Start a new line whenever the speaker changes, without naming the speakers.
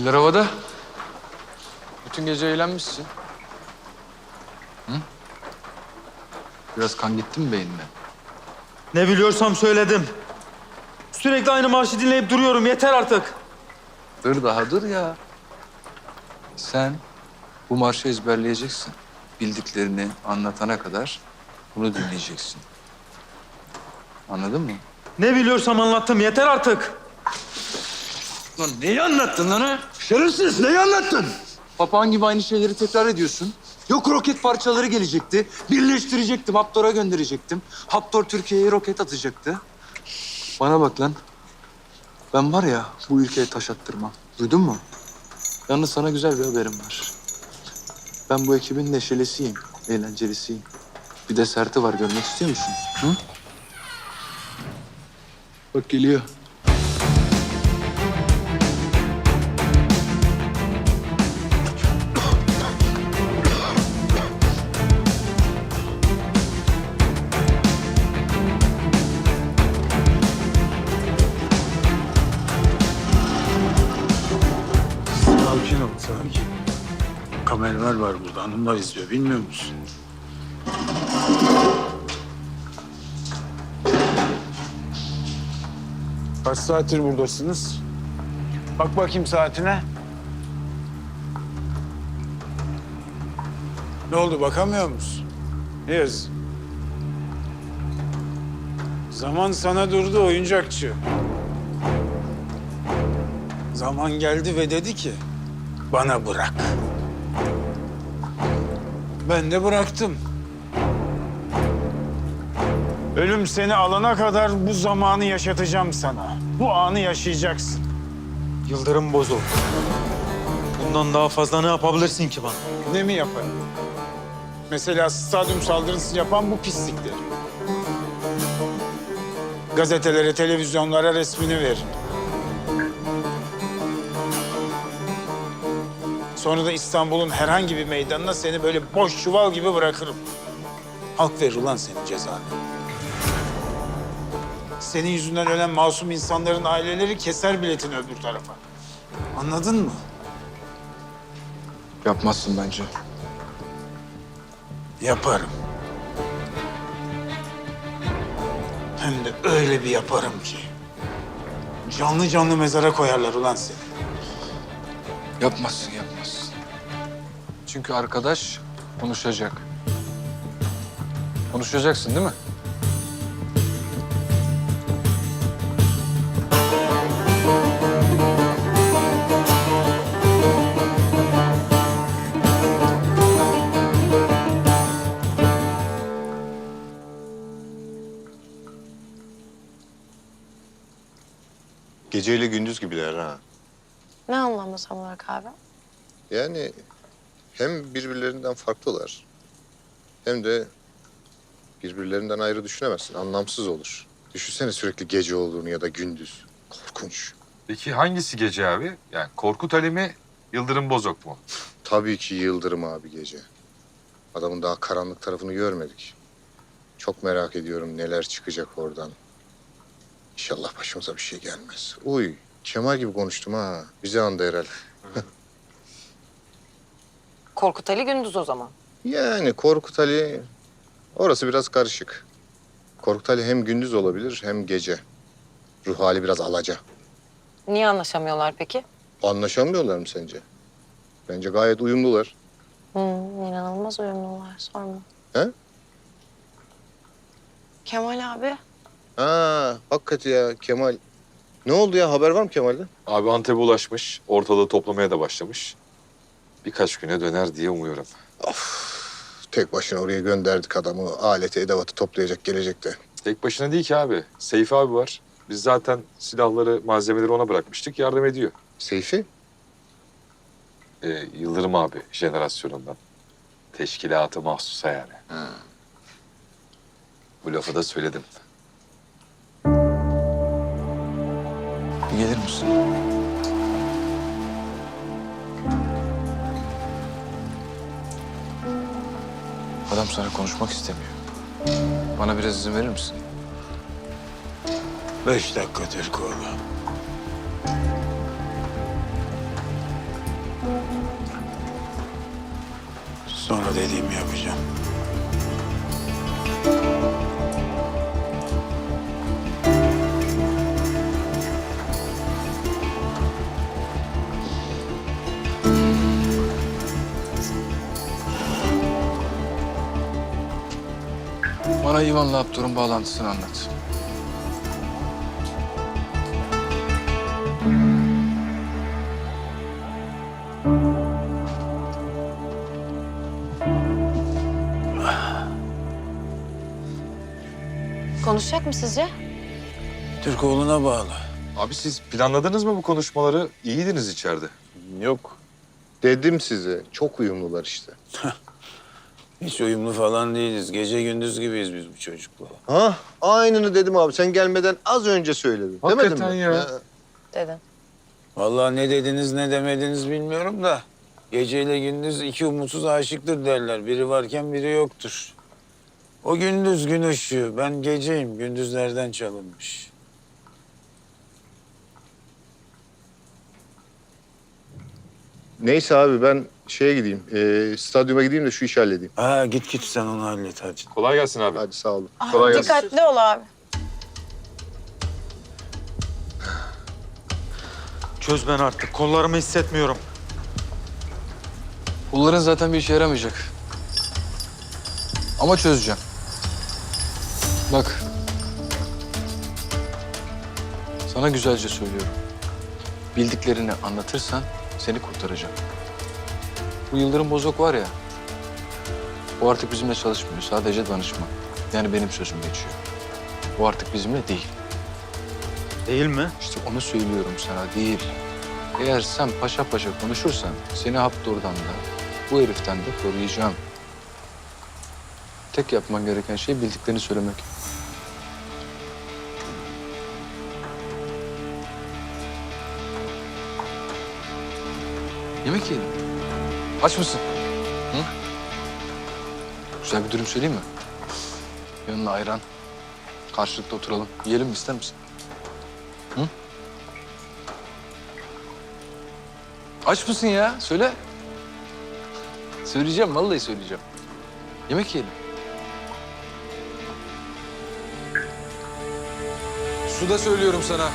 Eller havada. Bütün gece eğlenmişsin. Hı? Biraz kan gitti mi beynine?
Ne biliyorsam söyledim. Sürekli aynı marşı dinleyip duruyorum. Yeter artık.
Dur daha dur ya. Sen bu marşı ezberleyeceksin. Bildiklerini anlatana kadar bunu dinleyeceksin. Anladın mı?
Ne biliyorsam anlattım. Yeter artık.
Lan neyi anlattın lan ha? Şerefsiz neyi anlattın? Papağan gibi aynı şeyleri tekrar ediyorsun. Yok roket parçaları gelecekti. Birleştirecektim, Haptor'a gönderecektim. Haptor Türkiye'ye roket atacaktı. Bana bak lan. Ben var ya bu ülkeye taş attırmam. Duydun mu? Yalnız sana güzel bir haberim var. Ben bu ekibin neşelisiyim, eğlencelisiyim. Bir de serti var görmek istiyor musun? Hı? Bak geliyor.
Kameralar var burada, hanımlar izliyor. Bilmiyor musun? Kaç saattir buradasınız? Bak bakayım saatine. Ne oldu, bakamıyor musun? Yaz. Zaman sana durdu oyuncakçı. Zaman geldi ve dedi ki bana bırak. Ben de bıraktım. Ölüm seni alana kadar bu zamanı yaşatacağım sana. Bu anı yaşayacaksın.
Yıldırım bozuk. Bundan daha fazla ne yapabilirsin ki bana?
Ne mi yaparım? Mesela stadyum saldırısı yapan bu pislikleri. Gazetelere, televizyonlara resmini verin. Sonra da İstanbul'un herhangi bir meydanına seni böyle boş çuval gibi bırakırım. Halk verir ulan senin cezanı. Senin yüzünden ölen masum insanların aileleri keser biletini öbür tarafa. Anladın mı?
Yapmazsın bence.
Yaparım. Hem de öyle bir yaparım ki. Canlı canlı mezara koyarlar ulan seni.
Yapmazsın, yapmazsın. Çünkü arkadaş konuşacak. Konuşacaksın değil mi?
Geceyle gündüz gibiler ha.
Ne anlamda tam olarak abi?
Yani hem birbirlerinden farklılar hem de birbirlerinden ayrı düşünemezsin. Anlamsız olur. Düşünsene sürekli gece olduğunu ya da gündüz. Korkunç.
Peki hangisi gece abi? Yani Korkut Ali mi, Yıldırım Bozok mu?
Tabii ki Yıldırım abi gece. Adamın daha karanlık tarafını görmedik. Çok merak ediyorum neler çıkacak oradan. İnşallah başımıza bir şey gelmez. Uy, Kemal gibi konuştum ha. Bizi andı herhalde.
Korkut Ali Gündüz o zaman.
Yani Korkut Ali orası biraz karışık. Korkut Ali hem gündüz olabilir hem gece. Ruh hali biraz alaca.
Niye anlaşamıyorlar peki?
Anlaşamıyorlar mı sence? Bence gayet uyumlular.
Hmm, inanılmaz uyumlular sorma.
He?
Kemal abi.
Ha, hakikaten ya Kemal. Ne oldu ya haber var mı Kemal'de?
Abi Antep'e ulaşmış, ortalığı toplamaya da başlamış. Birkaç güne döner diye umuyorum.
Tek başına oraya gönderdik adamı. Aleti, edevatı toplayacak gelecekti.
Tek başına değil ki abi. Seyfi abi var. Biz zaten silahları, malzemeleri ona bırakmıştık. Yardım ediyor.
Seyfi?
Ee, Yıldırım abi jenerasyonundan. Teşkilatı mahsusa yani. Bu lafı da söyledim.
gelir misin? Adam sana konuşmak istemiyor. Bana biraz izin verir misin?
Beş dakika Türkoğlu. Sonra dediğimi yapacağım.
Bana Ivan'la Abdur'un bağlantısını anlat.
Konuşacak mı sizce?
Türkoğlu'na bağlı.
Abi siz planladınız mı bu konuşmaları? İyiydiniz içeride.
Yok. Dedim size çok uyumlular işte.
Hiç uyumlu falan değiliz. Gece gündüz gibiyiz biz bu çocukla.
Ha, aynını dedim abi. Sen gelmeden az önce söyledim.
Hakikaten
Demedim mi?
ya.
Ha.
Dedin.
Vallahi ne dediniz ne demediniz bilmiyorum da... ...geceyle gündüz iki umutsuz aşıktır derler. Biri varken biri yoktur. O gündüz gün ışığı. Ben geceyim. Gündüzlerden çalınmış.
Neyse abi ben şeye gideyim. E, stadyuma gideyim de şu işi halledeyim.
Ha git git sen onu hallet hadi.
Kolay gelsin abi.
Hadi sağ olun.
Kolay gelsin.
Dikkatli ol abi.
Çöz ben artık. Kollarımı hissetmiyorum.
Bunların zaten bir işe yaramayacak. Ama çözeceğim. Bak. Sana güzelce söylüyorum. Bildiklerini anlatırsan seni kurtaracağım. Bu Yıldırım Bozok var ya. O artık bizimle çalışmıyor. Sadece danışma. Yani benim sözüm geçiyor. O artık bizimle değil.
Değil mi?
İşte onu söylüyorum sana değil. Eğer sen paşa paşa konuşursan seni Haptor'dan da bu heriften de koruyacağım. Tek yapman gereken şey bildiklerini söylemek. Yemek yiyelim. Aç mısın? Hı? Güzel bir dürüm söyleyeyim mi? Yanına ayran. Karşılıklı oturalım. Yiyelim mi ister misin? Aç mısın ya? Söyle. Söyleyeceğim, vallahi söyleyeceğim. Yemek yiyelim. Su da söylüyorum sana.